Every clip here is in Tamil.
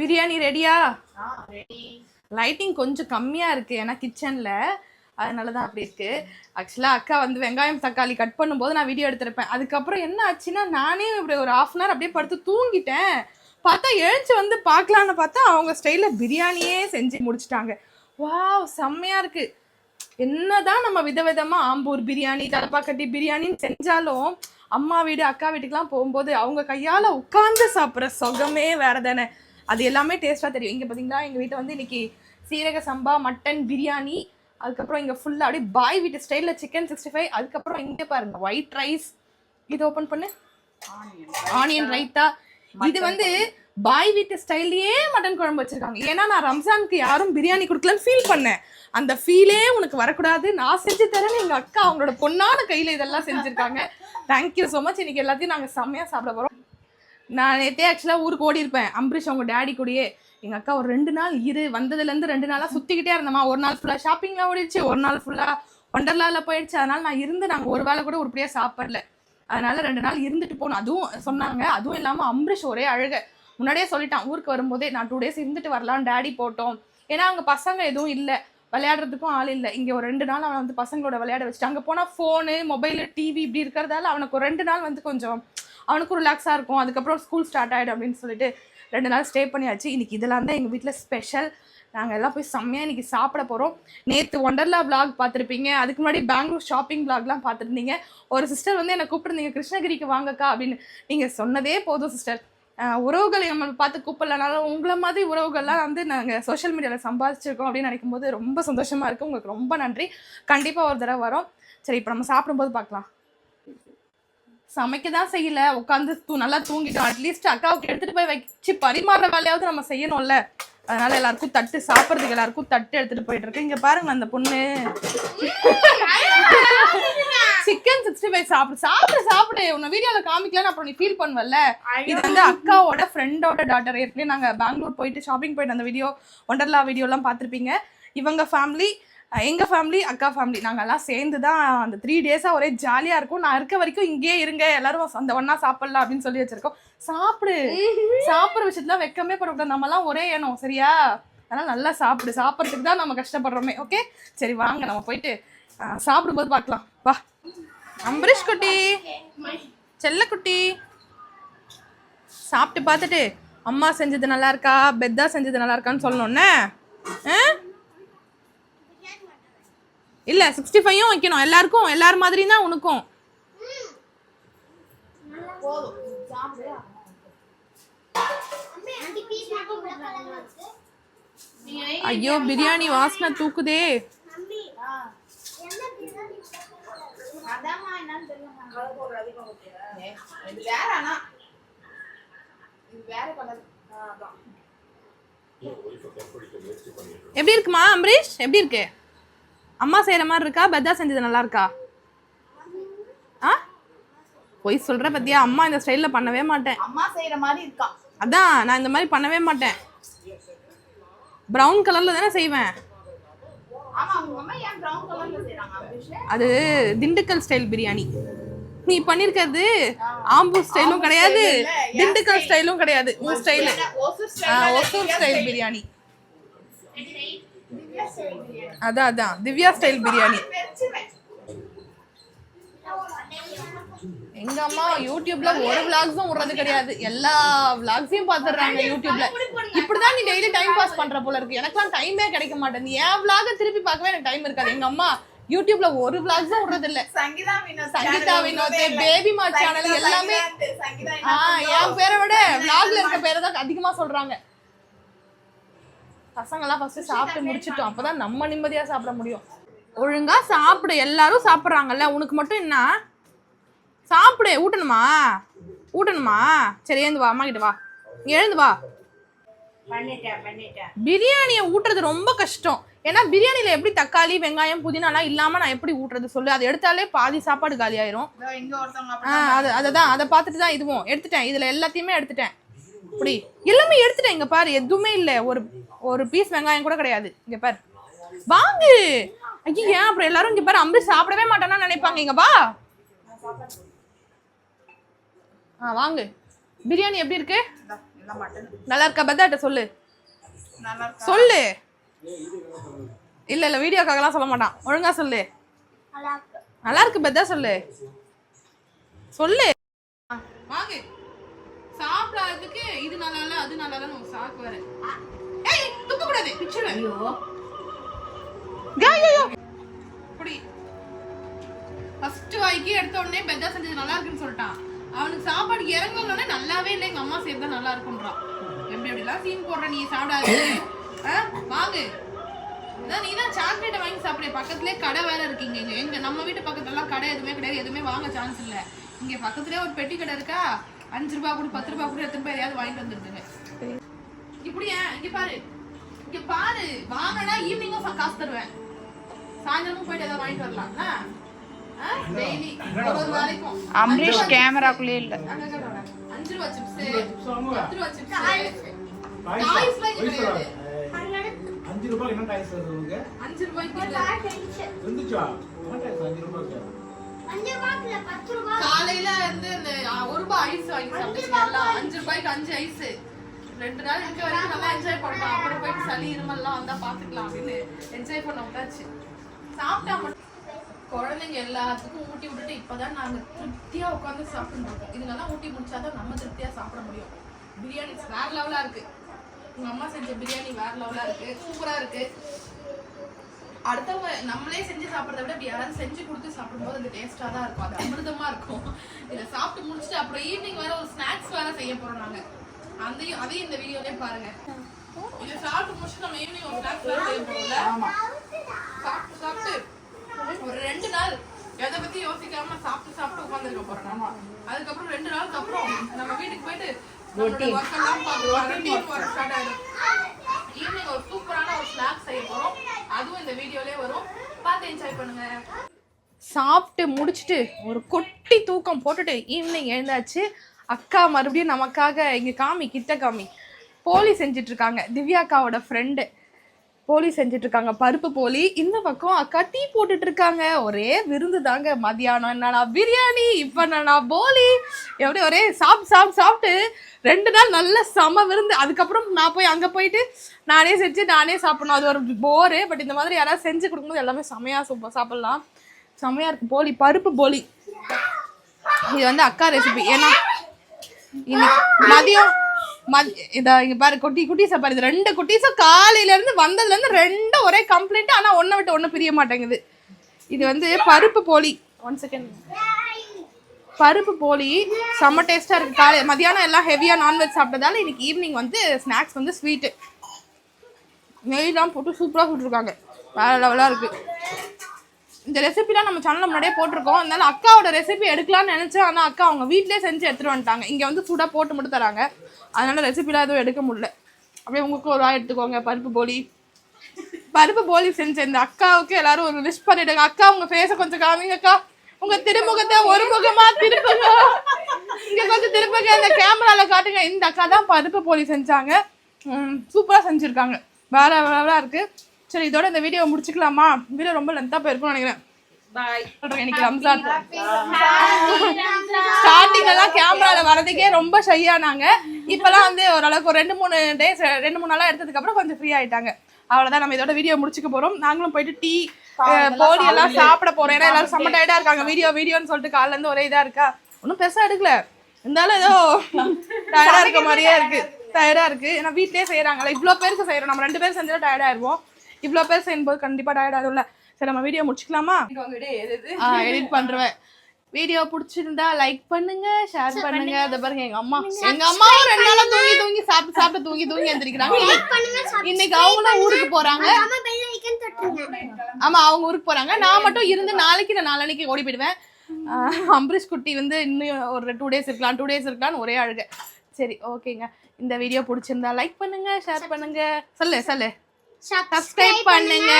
பிரியாணி ரெடியா? லைட்டிங் கொஞ்சம் கம்மியா இருக்கு. ஏன்னா கிச்சன்ல அதனால தான் அப்படி இருக்கு. ஆக்சுவலாக அக்கா வந்து வெங்காயம் தக்காளி கட் பண்ணும்போது நான் வீடியோ எடுத்திருப்பேன். அதுக்கப்புறம் என்ன ஆச்சுன்னா நானே இப்படி ஒரு half அன் hour அப்படியே படுத்து தூங்கிட்டேன். பார்த்தா எழுந்து வந்து பார்க்கலான்னு பார்த்தா அவங்க ஸ்டைலில் பிரியாணியே செஞ்சு முடிச்சிட்டாங்க. வாவ் செம்மையா இருக்கு. என்னதான் நம்ம விதவிதமா ஆம்பூர் பிரியாணி தலப்பாக்கட்டி பிரியாணின்னு செஞ்சாலும் அம்மா வீடு அக்கா வீட்டுக்குலாம் போகும்போது அவங்க கையால உட்கார்ந்து சாப்பிட்ற சுகமே வேற தானே அது எல்லாமே டேஸ்டா தெரியும். இங்க பாத்தீங்களா எங்க வீட்டை வந்து இன்னைக்கு சீரக சம்பா மட்டன் பிரியாணி அதுக்கப்புறம் இங்க ஃபுல்லா அப்படியே பாய் வீட்டு ஸ்டைல்ல சிக்கன் சிக்ஸ்டி ஃபைவ் அதுக்கப்புறம் இங்க பாருங்க ஒயிட் ரைஸ் இது ஓபன் பண்ணு. ஆனியன் ரைத்தா இது வந்து பாய் வீட்டு ஸ்டைல்லயே மட்டன் குழம்பு வச்சிருக்காங்க. ஏன்னா நான் ரம்ஜானுக்கு யாரும் பிரியாணி கொடுக்கலன்னு ஃபீல் பண்ணேன். அந்த ஃபீலே உனக்கு வரக்கூடாது. நான் செஞ்சு தரேன்னு எங்க அக்கா அவங்களோட பொண்ணான கையில இதெல்லாம் செஞ்சிருக்காங்க. தேங்க்யூ ஸோ மச் இன்னைக்கு எல்லாத்தையும் நாங்க செம்மையா சாப்பிட போறோம். நான் நேற்றே ஆக்சுவலாக ஊருக்கு ஓடி இருப்பேன் அம்பரீஷ் அவங்க டேடி கூடயே. எங்கள் அக்கா ஒரு ரெண்டு நாள் இரு வந்ததுலேருந்து ரெண்டு நாளாக சுற்றிக்கிட்டே இருந்தோமா ஒரு நாள் ஃபுல்லாக ஷாப்பிங்லாம் ஓடிடுச்சு. ஒரு நாள் ஃபுல்லாக ஒண்டர்லாவில் போயிடுச்சு. அதனால் நான் இருந்து நாங்கள் ஒரு வேளை கூட உருப்படியாக சாப்பிடல. அதனால ரெண்டு நாள் இருந்துட்டு போனோம். அதுவும் சொன்னாங்க. அதுவும் இல்லாமல் அம்பரீஷ் ஒரே அழுக. முன்னாடியே சொல்லிட்டான் ஊருக்கு வரும்போதே நான் டூ டேஸ் இருந்துட்டு வரலாம் டேடி போட்டோம். ஏன்னா அங்கே பசங்க எதுவும் இல்லை. விளையாடுறதுக்கும் ஆள் இல்லை. இங்கே ஒரு ரெண்டு நாள் அவனை வந்து பசங்களோட விளையாட வச்சுட்டு அங்கே போனால் ஃபோனு மொபைலு டிவி இப்படி இருக்கிறதால அவனுக்கு ஒரு ரெண்டு நாள் வந்து கொஞ்சம் அவனுக்கும் ரிலாக்ஸாக இருக்கும். அதுக்கப்புறம் ஸ்கூல் ஸ்டார்ட் ஆகிடும் அப்படின்னு சொல்லிட்டு ரெண்டு நாள் ஸ்டே பண்ணியாச்சு. இன்னைக்கு இதெல்லாம் தான் எங்கள் வீட்டில் ஸ்பெஷல் நாங்கள் எல்லாம் போய் செம்மையாக இன்றைக்கி சாப்பிட போகிறோம் நேற்று ஒண்டர்லா vlog பார்த்துருப்பீங்க. அதுக்கு முன்னாடி பெங்களூர் ஷாப்பிங் vlogலாம் பார்த்துருந்தீங்க. ஒரு சிஸ்டர் வந்து என்னை கூப்பிட்டுருந்தீங்க கிருஷ்ணகிரிக்கு வாங்கக்கா அப்படின்னு. நீங்கள் சொன்னதே போதும் சிஸ்டர் உறவுகளை நம்ம பார்த்து கூப்பிடலனாலும் உங்களை மாதிரி உறவுகள்லாம் வந்து நாங்கள் சோஷியல் மீடியாவில் சம்பாதிச்சிருக்கோம் அப்படின்னு நினைக்கும் போது ரொம்ப சந்தோஷமாக இருக்குது உங்களுக்கு ரொம்ப நன்றி. கண்டிப்பாக ஒரு தடவை வரோம். சரி இப்போ நம்ம சாப்பிடும்போது பார்க்கலாம். சமைக்க தான் செய்யல. உட்காந்து தூ நல்லா தூங்கிட்டோம் அட்லீஸ்ட் அக்காவுக்கு எடுத்துட்டு போய் வச்சு பரிமாறுற வேலையாவது நம்ம செய்யணும்ல. அதனால எல்லாருக்கும் தட்டு சாப்பிட்றதுக்கு எல்லாருக்கும் தட்டு எடுத்துட்டு போயிட்டு இருக்கு. இங்க பாருங்க அந்த பொண்ணு. சிக்கன் சிக்ஸ்டி ஃபைவ் சாப்பிடு சாப்பிடு சாப்பிடு. உன்னை வீடியோல காமிக்கலன்னு அப்புறம் நீ ஃபீல் பண்ணுவல்ல. இது வந்து அக்காவோட ஃப்ரெண்டோட டாட்டர் ஏற்கனவே நாங்க பெங்களூர் போயிட்டு ஷாப்பிங் போயிட்டு அந்த வீடியோ ஒண்டர்லா வீடியோலாம் பார்த்துருப்பீங்க. இவங்க ஃபேமிலி எங்க ஃபேமிலி அக்கா ஃபேமிலி நாங்கெல்லாம் சேர்ந்து தான் அந்த த்ரீ டேஸா ஒரே ஜாலியா இருக்கும். நான் இருக்க வரைக்கும் இங்கேயே இருங்க எல்லாரும் அந்த ஒண்ணா சாப்பிடலாம் அப்படின்னு சொல்லி வச்சிருக்கோம். சாப்பிடு. சாப்பிட்ற விஷயத்துல வெக்கமே படக்கூடாது நம்மலாம் ஒரே ஏனோ சரியா? அதனால நல்லா சாப்பிடு. சாப்பிட்றதுக்கு தான் நம்ம கஷ்டப்படுறோமே ஓகே சரி வாங்க நம்ம போயிட்டு சாப்பிடும்போது பார்க்கலாம். வா. அம்பரீஷ் குட்டி. செல்ல குட்டி சாப்பிட்டு பார்த்துட்டு அம்மா செஞ்சது நல்லா இருக்கா? பெத்தா செஞ்சது நல்லா இருக்கான்னு சொல்லணும்னே. ஆ? இல்ல சிக்ஸ்டி ஃபைவும் வைக்கணும். எல்லாருக்கும் எல்லார் மாதிரி தான் உனக்கும். ஐயோ பிரியாணி வாசனை தூக்குதே. எப்படி இருக்குமா அம்பரீஷ்? எப்படி இருக்கு? அம்மா செய்யற மாதிரி இருக்கா? பெத்தா செஞ்சது நல்லா இருக்கா? ஆ? பொய் சொல்ற பத்தியா? அம்மா இந்த ஸ்டைல்ல பண்ணவே மாட்டேன். அம்மா செய்யற மாதிரி இருக்கா? அதான் நான் இந்த மாதிரி பண்ணவே மாட்டேன். பிரவுன் கலர்ல தானே செய்வேன். அது திண்டுக்கல் ஸ்டைல் பிரியாணி. நீ பண்ணிருக்கிறது ஆம்பூர் ஸ்டைலும் கிடையாது. திண்டுக்கல் ஸ்டைலும் கிடையாது. உன் ஸ்டைல் ஒசூர் ஸ்டைல் பிரியாணி. அதான் அதான். திவ்யா ஸ்டைல் பிரியாணி. எங்க அம்மா யூடியூப்ல ஒரு விளாக்ஸும் விடுறது கிடையாது. எல்லா விளாக்ஸையும் பாத்துறாங்க யூடியூப்ல. இப்படிதான் நீ டெய்லி டைம் பாஸ் பண்ற போல இருக்கு. எனக்கெல்லாம் டைமே கிடைக்க மாட்டேங்குது என் விளாக திருப்பி பார்க்கவே எனக்கு டைம் இருக்காது. எங்க அம்மா யூடியூப்ல ஒரு விளாக்ஸும் விடுறது இல்ல சங்கீதா வினோத் சங்கீதா வினோத் பேபி மா சேனல் எல்லாமே என் பேரை விட விளாக்ல இருக்க பேரை தான் அதிகமா சொல்றாங்க. பசங்கெல்லாம் ஃபர்ஸ்ட் சாப்பிட்டு முடிச்சிட்டோம். அப்பதான் நம்ம நிம்மதியா சாப்பிட முடியும். ஒழுங்கா சாப்பிடு. எல்லாரும் சாப்பிட்றாங்கல்ல. உனக்கு மட்டும் என்ன? சாப்பிடு. ஊட்டணுமா? ஊட்டணுமா? சரி எழுந்து வா. அம்மா கிட்ட வா. எழுந்து வா. பிரியாணியை ஊட்டுறது ரொம்ப கஷ்டம். ஏன்னா பிரியாணில எப்படி தக்காளி வெங்காயம் புதினாலாம் இல்லாம நான் எப்படி ஊட்டுறது சொல்லு? அதை எடுத்தாலே பாதி சாப்பாடு காலி ஆயிரும். அது அதை அதை பார்த்துட்டு தான் இதுவும் எடுத்துட்டேன். இதுல எல்லாத்தையுமே எடுத்துட்டேன். இப்படி எல்லாமே எடுத்துட்டேன். இங்க பாரு எதுவுமே இல்ல. ஒரு ஒரு பீஸ் வெங்காயம் கூட கிடையாது. இங்க பாரு. வாங்கு. ஐயோ அப்புறம் எல்லாரும் இங்க பாரு அம்பி சாப்பிடவே மாட்டானா நினைப்பாங்க. இங்க வா. ஆ வாங்கு. பிரியாணி எப்படி இருக்கு? நல்லா இருக்கா? பெத்தாட்ட சொல்லு. சொல்லு. இல்ல இல்ல வீடியோக்காகலாம் சொல்ல மாட்டான். ஒழுங்கா சொல்லு. நல்லா இருக்கு பெத்தா சொல்லு. சொல்லு வாங்க சாப்பிடாததுக்கு இது நல்லா சாக்கு வேற. ஏய் துப்ப கூடாது பிச்சர் ஐயோ இப்படி ஃபர்ஸ்ட் வாய்க்கு எடுத்த உடனே பெத்தா செஞ்சது நல்லா இருக்குன்னு சொல்லிட்டான். அவனுக்கு சாப்பாடு இறங்கணும்னே நல்லாவே இல்லை. எங்க அம்மா செய்யறது நல்லா இருக்குன்றான் எப்படி எப்படிலாம் சீன் போடுற நீ சாப்பிடாது? வாங்கு. நீ தான் சாக்லேட்டை வாங்கி சாப்பிடு. பக்கத்துலயே கடை வேற இருக்கீங்க இங்க எங்க நம்ம வீட்டு பக்கத்துலலாம் கடை எதுவுமே கிடையாது. எதுவுமே வாங்க சான்ஸ் இல்ல. இங்க பக்கத்துலயே ஒரு பெட்டி கடை இருக்கா? அஞ்சு ரூபா கூட பத்து ரூபா கூட எடுத்துட்டு போய் எதையாவது வாங்கிட்டு வந்துருதுங்க இப்படியா இங்க பாரு. இங்க பாரு வாங்கினா ஈவினிங்கும் காசு தருவேன். சாயந்தரமும் போயிட்டு ஏதாவது வாங்கிட்டு வரலாம்ல டெய்லி ஒரு வேலைக்கும் அம்பரீஷ் கேமராக்குள்ளே இல்ல. அஞ்சு ரூபா சிப்ஸ் பத்து ரூபா சிப்ஸ் டாய்ஸ்லாம் இங்க கிடையாது. அஞ்சு ரூபாய் என்ன டாய்ஸ் வருது உங்களுக்கு அஞ்சு ரூபாய்க்கு இல்ல. இருந்துச்சா. என்ன டாய்ஸ் அஞ்சு ரூபாய்க்கு? காலையில வந்து இந்த ஆ, ஒரு ரூபாய் ஐஸ் வாங்கி சாப்பிட்டீங்கல்ல அஞ்சு ரூபாய்க்கு. அஞ்சு ஐஸ் ரெண்டு நாள் இருக்க வரைக்கும் நல்லா என்ஜாய் பண்ணலாம். அப்புறம் போயிட்டு சளி இருமல்லாம் வந்தா பாத்துக்கலாம் அப்படின்னு என்ஜாய் பண்ண விட்டாச்சு. சாப்பிட்டா மட்டும் குழந்தைங்க எல்லாத்துக்கும் ஊட்டி விட்டுட்டு இப்பதான் நாங்க திருப்தியா உட்காந்து சாப்பிட்டு இருக்கோம். இதுங்கெல்லாம் ஊட்டி முடிச்சாதான் நம்ம திருப்தியா சாப்பிட முடியும். பிரியாணி வேற லெவலா இருக்கு. உங்க அம்மா செஞ்ச பிரியாணி வேற லெவலா இருக்கு. சூப்பரா இருக்கு. அடுத்தவங்க நம்மளே செஞ்சு சாப்பிட்றத விட இப்படி யாராவது செஞ்சு கொடுத்து சாப்பிடும்போது அது டேஸ்ட்டாக தான் இருக்கும். அது அமிர்தமாக இருக்கும். இதை சாப்பிட்டு முடிச்சுட்டு அப்புறம் ஈவினிங் வேற ஒரு ஸ்நாக்ஸ் வேற செய்ய போகிறோம் நாங்கள் அதையும் அதையும் இந்த வீடியோலயே பாருங்க. இதை சாப்பிட்டு முடிச்சுட்டு நம்ம ஈவினிங் ஒரு ஸ்நாக்ஸ் வேற செய்ய போறோம்ல சாப்பிட்டு சாப்பிட்டு. ஒரு ரெண்டு நாள் எதை பத்தி யோசிக்காம சாப்பிட்டு சாப்பிட்டு உட்காந்துருக்க போறோம் அதுக்கப்புறம் ரெண்டு நாளுக்கு அப்புறம் நம்ம வீட்டுக்கு போயிட்டு ஒர்க் எல்லாம் ஒர்க் ஸ்டார்ட் ஆயிடும். ஈவினிங் ஒரு சூப்பரான ஒரு ஸ்நாக்ஸ் செய்ய போறோம். அதுவும் இந்த வீடியோலயே வரும். பார்த்து என்ஜாய் பண்ணுங்க. சாப்பிட்டு முடிச்சுட்டு ஒரு கொட்டி தூக்கம் போட்டுட்டு ஈவினிங் எழுந்தாச்சு. அக்கா மறுபடியும் நமக்காக இங்கே காமி கிட்ட காமி. போலி செஞ்சுட்டு இருக்காங்க திவ்யா அக்காவோட ஃப்ரெண்டு போலி செஞ்சுட்டு இருக்காங்க பருப்பு போலி. இந்த பக்கம் அக்கா டீ போட்டுட்டு இருக்காங்க ஒரே விருந்து தாங்க. மதியானம் என்னடா பிரியாணி இப்ப என்னன்னா போலி. எப்படி ஒரே சாப் சாப் சாப்பிட்டு ரெண்டு நாள் நல்ல செம விருந்து. அதுக்கப்புறம் நான் போய் அங்க போயிட்டு நானே செஞ்சு நானே சாப்பிடணும். அது ஒரு போரு பட் இந்த மாதிரி யாராவது செஞ்சு கொடுக்கும்போது எல்லாமே செமையாக சூப்பர் சாப்பிடலாம். செமையாக இருக்கு. போலி பருப்பு போலி. இது வந்து அக்கா ரெசிபி ஏன்னா இன்னைக்கு மதியம் மத் இத இங்க பாரு குட்டி குட்டீஸை பாரு. இது ரெண்டு குட்டீஸும் காலையில இருந்து வந்ததுல இருந்து ரெண்டும் ஒரே கம்ப்ளைண்ட் ஆனா ஒன்றை விட்டு ஒண்ணு பிரிய மாட்டேங்குது. இது வந்து பருப்பு போலி. ஒன் செகண்ட் பருப்பு போலி செம்ம டேஸ்டா இருக்கு. காலை மதியானம் எல்லாம் ஹெவியா நான்வெஜ் சாப்பிட்டதால இன்னைக்கு ஈவினிங் வந்து ஸ்நாக்ஸ் வந்து ஸ்வீட்டு நெய்லாம் போட்டு சூப்பரா சுட்டுருக்காங்க. வேற லெவலா இருக்கு. இந்த ரெசிபிலாம் நம்ம சேனல்ல முன்னாடியே போட்டிருக்கோம். அதனால அக்காவோட ரெசிபி எடுக்கலாம்னு நினைச்சேன். ஆனால் அக்கா அவங்க வீட்டிலே செஞ்சு எடுத்துகிட்டு வந்துட்டாங்க. இங்கே வந்து சூடாக போட்டு மட்டும் தராங்க. அதனால ரெசிபிலாம் எதுவும் எடுக்க முடியல. அப்படியே உங்களுக்கு ஒரு ஆள் எடுத்துக்கோங்க. பருப்பு போலி. பருப்பு போலி செஞ்ச இந்த அக்காவுக்கு எல்லாரும் ஒரு விஷ் பண்ணிடுங்க. அக்கா உங்க ஃபேஸை கொஞ்சம் காமிங்க அக்கா. உங்க திருமுகத்தை ஒரு முகமா திருப்புங்க. இங்க கொஞ்சம் திருப்புங்க. இந்த கேமரால காட்டுங்க. இந்த அக்கா தான் பருப்பு போலி செஞ்சாங்க. சூப்பரா செஞ்சிருக்காங்க. வேற வேற இருக்கு. சரி இதோட இந்த வீடியோ முடிச்சுக்கலாமா? வீடியோ ரொம்ப லென்த்தா போயிருக்கும்னு நினைக்கிறேன். பாய் சொல்றேன் இன்னைக்கு ரம்ஜான். ஸ்டார்டிங் எல்லாம் கேமரால வரதுக்கே ரொம்ப ஷையானாங்க இப்பெல்லாம் வந்து ஓரளவுக்கு ஒரு ரெண்டு மூணு டேஸ் ரெண்டு மூணு நாளா எடுத்ததுக்கு அப்புறம் கொஞ்சம் ஃப்ரீ ஆயிட்டாங்க. அவ்வளவுதான் நம்ம இதோட வீடியோ முடிச்சுக்க போறோம். நாங்களும் போயிட்டு டீ போடி எல்லாம் சாப்பிட போறோம். ஏன்னா எல்லாரும் செம்ம டயர்டா இருக்காங்க. வீடியோ வீடியோன்னு சொல்லிட்டு காலைல இருந்து ஒரே இதா இருக்கா? ஒன்றும் பெருசா எடுக்கல. இருந்தாலும் ஏதோ டயர்டா இருக்க மாதிரியே இருக்கு. டயர்டா இருக்கு. ஏன்னா வீட்லயே செய்யறாங்கல்ல. இவ்வளோ பேருக்கு செய்யறோம். நம்ம ரெண்டு பேரும் செஞ்சா டயர்ட் ஆயிருவோம் இவ்வளோ பேர் செய்யும்போது கண்டிப்பா டயர்ட் சரி நம்ம வீடியோ முடிச்சுக்கலாமா? எடிட் பண்றேன். வீடியோ பிடிச்சிருந்தா லைக் பண்ணுங்க ஷேர் பண்ணுங்க. அதை பாருங்க எங்க அம்மா எங்க அம்மாவும் ரெண்டு நாளா தூங்கி தூங்கி சாப்பிட்டு சாப்பிட்டு தூங்கி தூங்கி எந்திரிக்கிறாங்க. இன்னைக்கு அவங்களும் ஊருக்கு போறாங்க. ஆமா அவங்க ஊருக்கு போறாங்க. நான் மட்டும் இருந்து நாளைக்கு நான் நாளைக்கு ஓடி போயிடுவேன். அம்பரீஷ் குட்டி வந்து இன்னும் ஒரு டூ டேஸ் இருக்கலாம் டூ டேஸ் இருக்கலாம்னு ஒரே அழுக. சரி ஓகேங்க இந்த வீடியோ பிடிச்சிருந்தா லைக் பண்ணுங்க ஷேர் பண்ணுங்க. சொல்லு சொல்லு. சப்ஸ்கிரைப் பண்ணுங்க.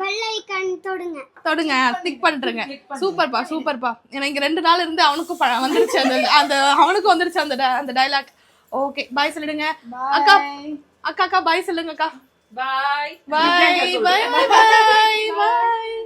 பெல் ஐகான் தொடுங்க. தொடுங்க. டிக் பண்றேங்க. சூப்பர்ப்பா சூப்பர்ப்பா எனக்கு இங்க ரெண்டு நாள் இருந்து அவனுக்கும் வந்துருச்சு அந்த அந்த அவனுக்கும் வந்துருச்சு அந்த அந்த டைலாக் ஓகே பாய் சொல்லிடுங்க. அக்கா அக்கா அக்கா பாய் சொல்லுங்க அக்கா. பாய் பாய் பாய் பாய் பாய்